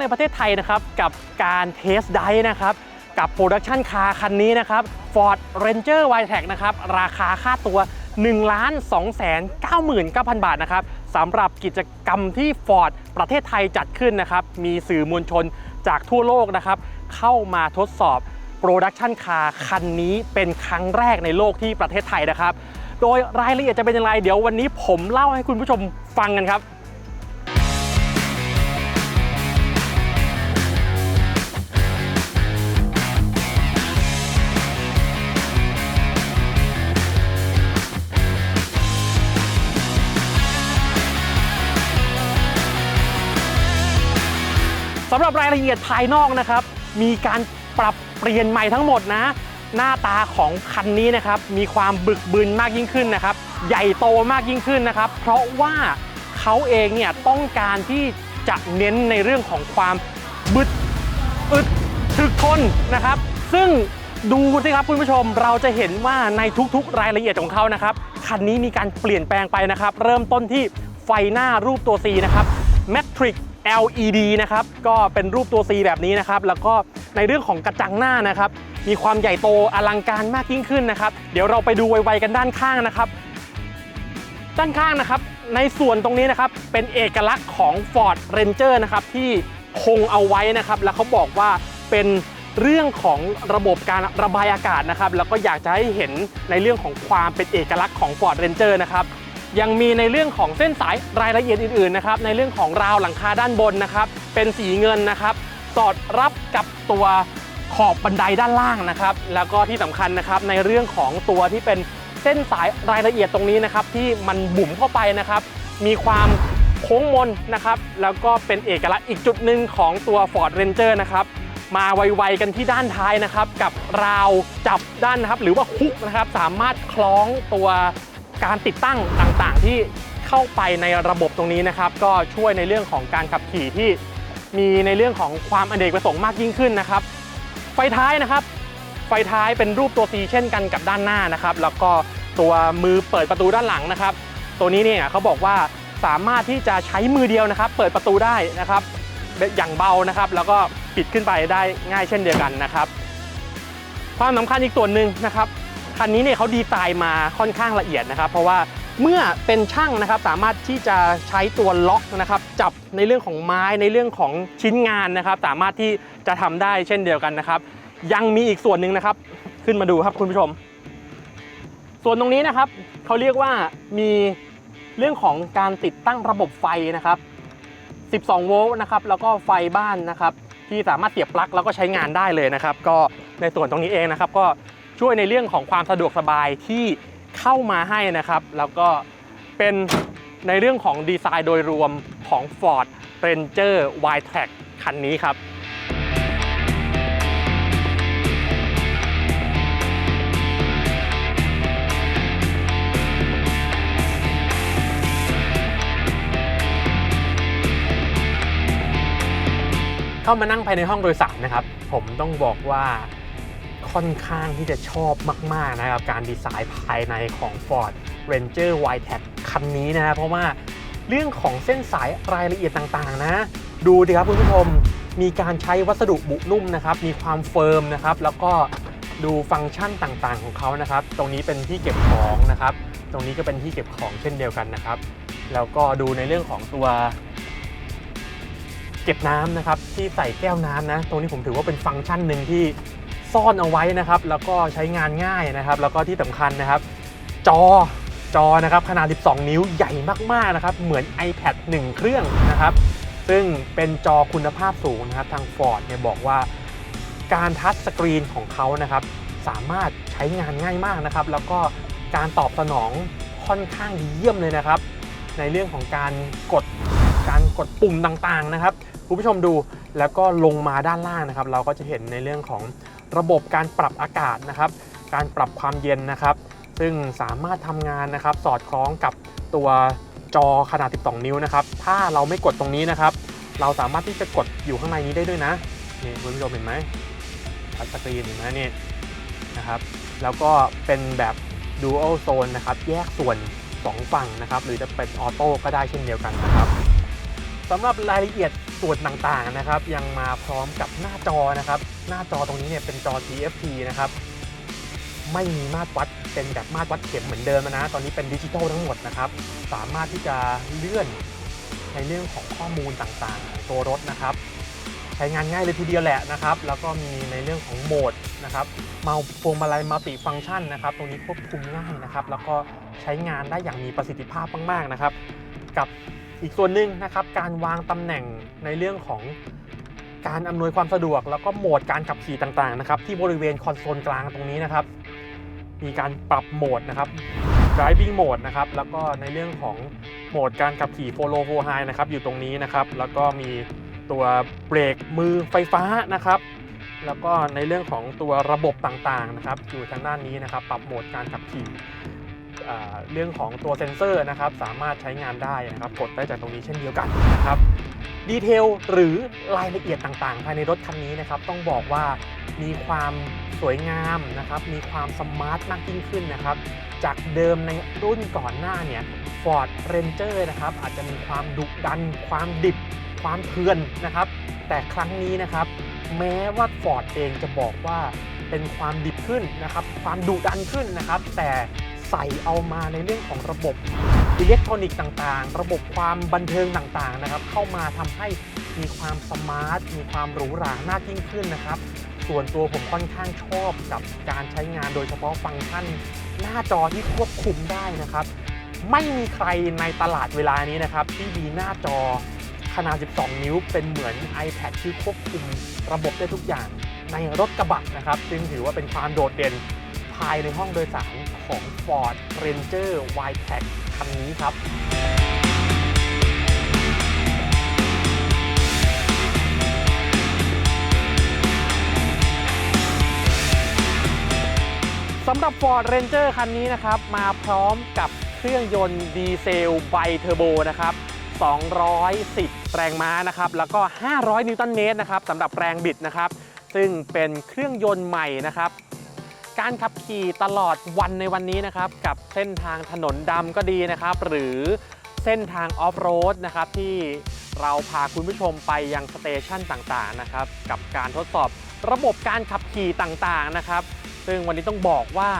ในประเทศไทยนะครับ กับการเทสไดนะครับ กับโปรดักชันคาร์คันนี้นะครับ Ford Ranger w i t e c นะครับ ราคาค่าตัว 1 2 9 9 0 0 0 บาทนะครับสำหรับกิจกรรมที่ Ford ประเทศไทยจัดขึ้นนะครับ มีสื่อมวลชนจากทั่วโลกนะครับ เข้ามาทดสอบโปรดักชันคาร์คันนี้เป็นครั้งแรกในโลกที่ประเทศไทยนะครับ โดยรายละเอียดจะเป็นอย่างไร เดี๋ยววันนี้ผมเล่าให้คุณผู้ชมฟังกันครับ สำหรับรายละเอียดภายนอกนะครับ มีการปรับเปลี่ยนใหม่ทั้งหมดนะ หน้าตาของคันนี้นะครับ มีความบึกบึนมากยิ่งขึ้นนะครับ ใหญ่โตมากยิ่งขึ้นนะครับ เพราะว่าเขาเองเนี่ยต้องการที่จะเน้นในเรื่องของความบึดอึดถึกทนนะครับ ซึ่งดูสิครับคุณผู้ชมเราจะเห็นว่าในทุกๆ รายละเอียดของเขานะครับคันนี้มีการเปลี่ยนแปลงไปนะครับ เริ่มต้นที่ไฟหน้ารูปตัว C นะครับ Matrix LED นะครับก็เป็นรูปตัว C แบบนี้นะครับแล้วก็ในเรื่องของกระจังหน้านะครับมีความใหญ่โตอลังการมากยิ่งขึ้นนะครับ เดี๋ยวเราไปดูไวๆกันด้านข้างนะครับ ด้านข้างนะครับ ในส่วนตรงนี้นะครับเป็นเอกลักษณ์ของ Ford Ranger นะครับที่คงเอาไว้นะครับ แล้วเขาบอกว่าเป็นเรื่องของระบบการระบายอากาศนะครับ แล้วก็อยากจะให้เห็นในเรื่องของความเป็นเอกลักษณ์ของ Ford Ranger นะครับ ยังมีในเรื่องของเส้นสายรายละเอียดอื่นๆนะครับในเรื่องของราวหลังคาด้านบนนะครับ เป็นสีเงินนะครับ สอดรับกับตัวขอบบันไดด้านล่างนะครับ แล้วก็ที่สำคัญนะครับในเรื่องของตัวที่เป็นเส้นสายรายละเอียดตรงนี้นะครับ ที่มันบุ๋มเข้าไปนะครับ มีความโค้งมนนะครับ แล้วก็เป็นเอกลักษณ์อีกจุดหนึ่งของตัว Ford Ranger นะครับมาไวๆกันที่ด้านท้ายนะครับ กับราวจับด้านนะครับ หรือว่าคุกนะครับ สามารถคล้องตัว การติดตั้งต่างๆ ที่เข้าไปในระบบตรงนี้นะครับ ก็ช่วยในเรื่องของการขับขี่ที่มีในเรื่องของความอเนกประสงค์มากยิ่งขึ้นนะครับ ไฟท้ายนะครับ ไฟท้ายเป็นรูปตัว C เช่นกันกับด้านหน้านะครับ แล้วก็ตัวมือเปิดประตูด้านหลังนะครับ ตัวนี้เนี่ยเขาบอกว่าสามารถที่จะใช้มือเดียวนะครับ เปิดประตูได้นะครับอย่างเบานะครับ แล้วก็ปิดขึ้นไปได้ง่ายเช่นเดียวกันนะครับ ความสำคัญอีกส่วนหนึ่งนะครับ คันนี้เนี่ยเขาดีไซน์มาค่อนข้างละเอียดนะครับ เพราะว่าเมื่อเป็นช่างนะครับสามารถที่จะใช้ตัวล็อกนะครับจับในเรื่องของไม้ในเรื่องของชิ้นงานนะครับ สามารถที่จะทำได้เช่นเดียวกันนะครับ ยังมีอีกส่วนหนึ่งนะครับ ขึ้นมาดูครับคุณผู้ชม ส่วนตรงนี้นะครับเขาเรียกว่ามีเรื่องของการติดตั้งระบบไฟนะครับ 12 โวลต์นะครับแล้วก็ไฟบ้านนะครับที่สามารถเสียบปลั๊กแล้วก็ใช้งานได้เลยนะครับ ก็ในส่วนตรงนี้เองนะครับ ก็ ช่วยในเรื่องของความสะดวกสบายที่เข้ามาให้นะครับ แล้วก็เป็นในเรื่องของดีไซน์โดยรวมของ Ford Ranger Y-Track คันนี้ครับเข้ามานั่งภายในห้องโดยสารนะครับ ผมต้องบอกว่า ค่อนข้างที่จะชอบมาก ๆ นะครับ การดีไซน์ภายในของ Ford Ranger y t e c คันนี้นะครับเพราะว่าเรื่องของเส้นสายรายละเอียดต่างๆ นะ ดูดิครับคุณผู้ชมมีการใช้วัสดุบุนุ่มนะครับ มีความเฟิร์มนะครับ แล้วก็ดูฟังก์ชันต่างๆของเขานะครับ ตรงนี้เป็นที่เก็บของนะครับ ตรงนี้ก็เป็นที่เก็บของเช่นเดียวกันนะครับ แล้วก็ดูในเรื่องของตัว เก็บน้ำนะครับที่ใส่แก้วน้ำนะ ตรงนี้ผมถือว่าเป็นฟังก์ชันหนึ่งที่ ซ่อนเอาไว้นะครับ แล้วก็ใช้งานง่ายนะครับ แล้วก็ที่สำคัญนะครับ จอจอนะครับขนาด 12 นิ้วใหญ่มากๆนะครับ เหมือน iPad 1 เครื่องนะครับ ซึ่งเป็นจอคุณภาพสูงนะครับ ทาง Ford เนี่ยบอกว่าการทัชสกรีนของเขานะครับ สามารถใช้งานง่ายมากนะครับ แล้วก็การตอบสนองค่อนข้างดีเยี่ยมเลยนะครับ ในเรื่องของการกดการกดปุ่มต่างๆนะครับคุณผู้ชมดูแล้วก็ลงมาด้านล่างนะครับ เราก็จะเห็นในเรื่องของ ระบบการปรับอากาศนะครับ การปรับความเย็นนะครับ ซึ่งสามารถทำงานนะครับ สอดคล้องกับตัวจอขนาด 12 นิ้วนะครับ ถ้าเราไม่กดตรงนี้นะครับ เราสามารถที่จะกดอยู่ข้างในนี้ได้ด้วยนะนี่คุณผู้ชมเห็นไหมทัชสกรีนเห็นไหมนี่นะครับ แล้วก็เป็นแบบ Dual Zone นะครับ แยกส่วน 2 ฝั่งนะครับ หรือจะเป็นออโต้ก็ได้เช่นเดียวกันนะครับ สำหรับรายละเอียดส่วนต่างๆนะครับยังมาพร้อมกับหน้าจอนะครับ หน้าจอตรงนี้เนี่ยเป็นจอ TFT นะครับไม่มีมาตรวัดเป็นแบบมาตรวัดเข็มเหมือนเดิมนะ ตอนนี้เป็นดิจิทัลทั้งหมดนะครับ สามารถที่จะเลื่อนในเรื่องของข้อมูลต่างๆของตัวรถนะครับ ใช้งานง่ายเลยทีเดียวแหละนะครับ แล้วก็มีในเรื่องของโหมดนะครับมาพวงมาลัยมัลติฟังก์ชันนะครับ ตรงนี้ควบคุมง่ายนะครับ แล้วก็ใช้งานได้อย่างมีประสิทธิภาพมากๆนะครับ กับ อีกส่วนหนึ่งนะครับการวางตำแหน่งในเรื่องของการอำนวยความสะดวก แล้วก็โหมดการขับขี่ต่างๆนะครับที่บริเวณคอนโซลกลางตรงนี้นะครับ มีการปรับโหมดนะครับ driving mode นะครับแล้วก็ในเรื่องของโหมดการขับขี่ follow for high นะครับอยู่ตรงนี้นะครับ แล้วก็มีตัวเบรกมือไฟฟ้านะครับ แล้วก็ในเรื่องของตัวระบบต่างๆนะครับ อยู่ทางด้านนี้นะครับ ปรับโหมดการขับขี่ เรื่องของตัวเซ็นเซอร์นะครับสามารถใช้งานได้นะครับกดได้จากตรงนี้เช่นเดียวกันนะครับดีเทลหรือรายละเอียดต่างๆ ภายในรถคันนี้นะครับต้องบอกว่ามีความสวยงามนะครับมีความสมาร์ทมากยิ่งขึ้นนะครับจากเดิมในรุ่นก่อนหน้าเนี่ย Ford Ranger นะครับอาจจะมีความดุดัน ความดิบ ความเถื่อนนะครับ แต่ครั้งนี้นะครับ แม้ว่า Ford เองจะบอกว่าเป็นความดิบขึ้นนะครับ ความดุดันขึ้นนะครับ แต่ ใส่เอามาในเรื่องของระบบอิเล็กทรอนิกส์ต่างๆ ระบบความบันเทิงต่างๆนะครับ เข้ามาทำให้มีความสมาร์ท มีความหรูหรามากยิ่งขึ้นนะครับ ส่วนตัวผมค่อนข้างชอบกับการใช้งานโดยเฉพาะฟังก์ชัน หน้าจอที่ควบคุมได้นะครับ ไม่มีใครในตลาดเวลานี้นะครับ ที่มีหน้าจอขนาด 12 นิ้ว เป็นเหมือน iPad ที่ควบคุมระบบได้ทุกอย่างในรถกระบะนะครับ ซึ่งถือว่าเป็นความโดดเด่นายในห้องโดยสารของ Ford Ranger Wildtrak คันนี้ครับสำหรับ Ford Ranger คันนี้นะครับ มาพร้อมกับเครื่องยนต์ดีเซลไบเทอร์โบนะครับ 210 แรงม้านะครับ แล้วก็ 500 นิวตันเมตรนะครับสำหรับแรงบิดนะครับ ซึ่งเป็นเครื่องยนต์ใหม่นะครับ การขับขี่ตลอดวันในวันนี้นะครับ กับเส้นทางถนนดำก็ดีนะครับ หรือเส้นทางออฟโรดนะครับที่เราพาคุณผู้ชมไปยังสเตชันต่างๆนะครับ กับการทดสอบระบบการขับขี่ต่างๆนะครับ ซึ่งวันนี้ต้องบอกว่า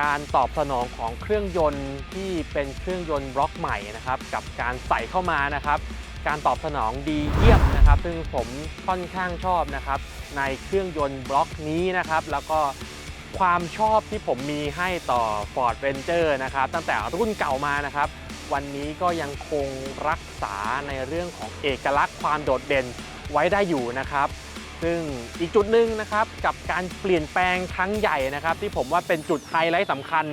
การตอบสนองของเครื่องยนต์ที่เป็นเครื่องยนต์บล็อกใหม่นะครับ กับการใส่เข้ามานะครับ การตอบสนองดีเยี่ยมนะครับ ซึ่งผมค่อนข้างชอบนะครับ ในเครื่องยนต์บล็อกนี้นะครับ แล้วก็ ความชอบที่ผมมีให้ต่อ Ford Ranger นะครับ ตั้งแต่รุ่นเก่ามานะครับ วันนี้ก็ยังคงรักษาในเรื่องของเอกลักษณ์ความโดดเด่นไว้ได้อยู่นะครับ ซึ่งอีกจุดหนึ่งนะครับกับการเปลี่ยนแปลงครั้งใหญ่นะครับ ที่ผมว่าเป็นจุดไฮไลท์สำคัญ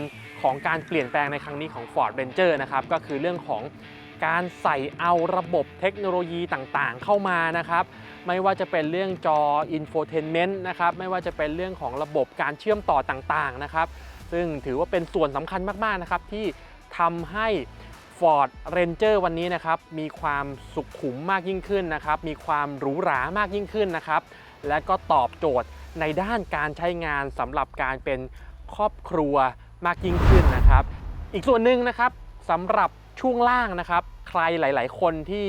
ของการเปลี่ยนแปลงในครั้งนี้ของ Ford Ranger นะครับก็คือเรื่องของ การใส่เอาระบบเทคโนโลยีต่างๆ เข้ามานะครับ ไม่ว่าจะเป็นเรื่องจอ infotainment นะครับ ไม่ว่าจะเป็นเรื่องของระบบการเชื่อมต่อต่างๆนะครับ ซึ่งถือว่าเป็นส่วนสำคัญมากๆนะครับที่ทำให้ Ford Ranger วันนี้นะครับมีความสุขุมมากยิ่งขึ้นนะครับ มีความหรูหรามากยิ่งขึ้นนะครับ และก็ตอบโจทย์ในด้านการใช้งานสำหรับการเป็นครอบครัวมากยิ่งขึ้นนะครับ อีกส่วนหนึ่งนะครับสำหรับ ช่วงล่างนะครับ ใครหลาย ๆ คนที่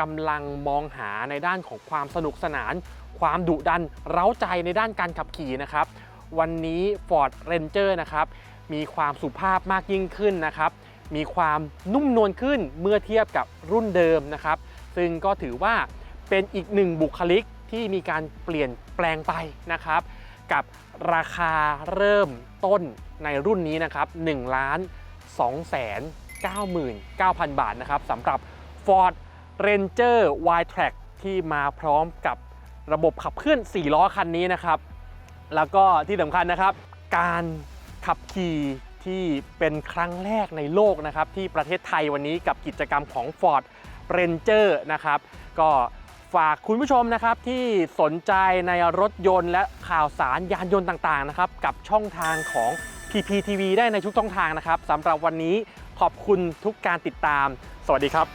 กำลังมองหาในด้านของความสนุกสนาน ความดุดัน เร้าใจในด้านการขับขี่นะครับ วันนี้ Ford Ranger นะครับ มีความสุภาพมากยิ่งขึ้นนะครับ มีความนุ่มนวลขึ้นเมื่อเทียบกับรุ่นเดิมนะครับ ซึ่งก็ถือว่าเป็นอีกหนึ่งบุคลิกที่มีการเปลี่ยนแปลงไปนะครับ กับราคาเริ่มต้นในรุ่นนี้นะครับ1ล้าน2แสน 99,000 บาทนะครับสำหรับ Ford Ranger Wildtrak ที่มาพร้อมกับระบบขับเคลื่อน 4 ล้อคันนี้นะครับ แล้วก็ที่สำคัญนะครับ การขับขี่ที่เป็นครั้งแรกในโลกนะครับ ที่ประเทศไทยวันนี้กับกิจกรรมของ Ford Ranger นะครับ ก็ฝากคุณผู้ชมนะครับที่สนใจในรถยนต์และข่าวสารยานยนต์ต่างๆนะครับ กับช่องทางของ PPTV ได้ในทุกช่องทางนะครับสำหรับวันนี้ ขอบคุณทุกการติดตาม สวัสดีครับ